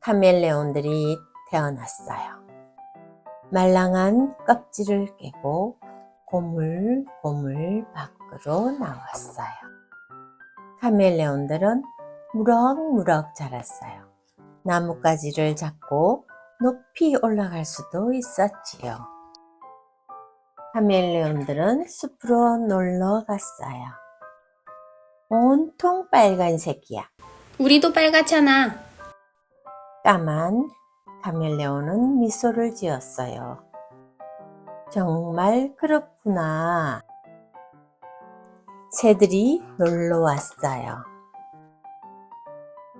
카멜레온들이 태어났어요. 말랑한 껍질을 깨고 고물고물 밖으로 나왔어요. 카멜레온들은 무럭무럭 자랐어요. 나뭇가지를 잡고 높이 올라갈 수도 있었지요. 카멜레온들은 숲으로 놀러 갔어요. 온통 빨간색이야. 우리도 빨갛잖아. 까만 카멜레온은 미소를 지었어요. 정말 그렇구나. 새들이 놀러 왔어요.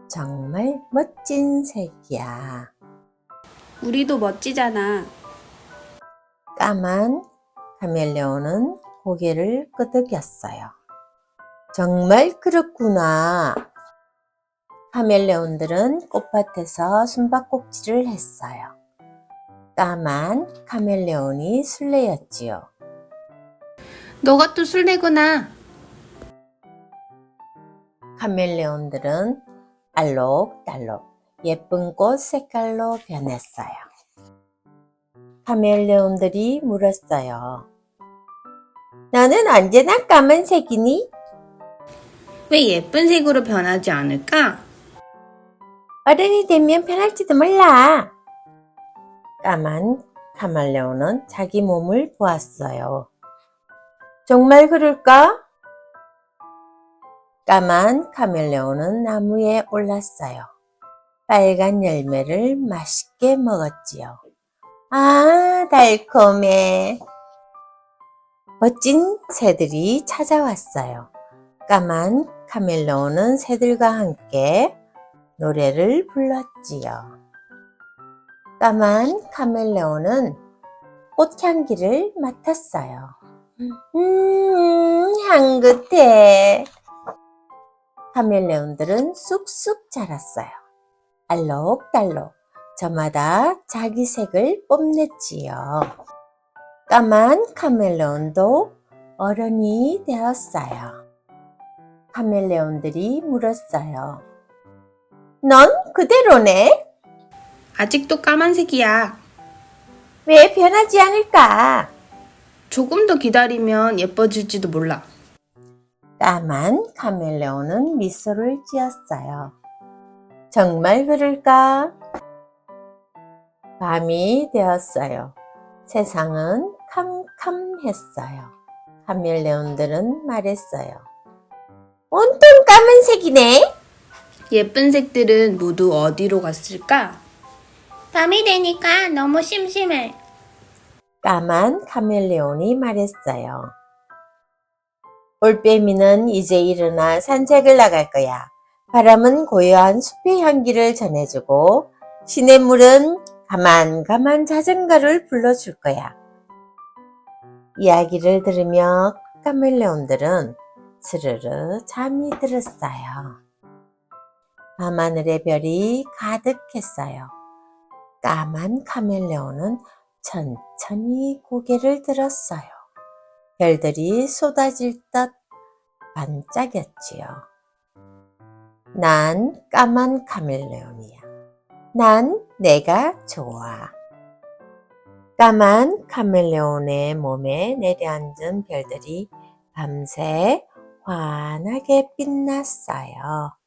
정말 멋진 색이야. 우리도 멋지잖아. 까만 카멜레온은 고개를 끄덕였어요. 정말 그렇구나. 카멜레온들은 꽃밭에서 숨바꼭질을 했어요. 까만 카멜레온이 술래였지요. 너가 또 술래구나. 카멜레온들은 알록달록 예쁜 꽃 색깔로 변했어요. 카멜레온들이 물었어요. 너는 언제나 까만색이니? 왜 예쁜 색으로 변하지 않을까? 어른이 되면 변할지도 몰라. 까만 카멜레온은 자기 몸을 보았어요. 정말 그럴까? 까만 카멜레온은 나무에 올랐어요. 빨간 열매를 맛있게 먹었지요. 아, 달콤해. 멋진 새들이 찾아왔어요. 까만 카멜레온은 새들과 함께 노래를 불렀지요. 까만 카멜레온은 꽃향기를 맡았어요. 음, 향긋해. 카멜레온들은 쑥쑥 자랐어요. 알록달록 저마다 자기 색을 뽐냈지요. 까만 카멜레온도 어른이 되었어요. 카멜레온들이 물었어요. 넌 그대로네? 아직도 까만색이야. 왜 변하지 않을까? 조금 더 기다리면 예뻐질지도 몰라. 까만 카멜레온은 미소를 지었어요. 정말 그럴까? 밤이 되었어요. 세상은 캄캄했어요. 카멜레온들은 말했어요. 온통 까만색이네? 예쁜 색들은 모두 어디로 갔을까? 밤이 되니까 너무 심심해. 까만 카멜레온이 말했어요. 올빼미는 이제 일어나 산책을 나갈 거야. 바람은 고요한 숲의 향기를 전해주고 시냇물은 가만가만 자전거를 불러줄 거야. 이야기를 들으며 카멜레온들은 스르르 잠이 들었어요. 밤하늘의 별이 가득했어요. 까만 카멜레온은 천천히 고개를 들었어요. 별들이 쏟아질 듯 반짝였지요. 난 까만 카멜레온이야. 난 내가 좋아. 까만 카멜레온의 몸에 내려앉은 별들이 밤새 환하게 빛났어요.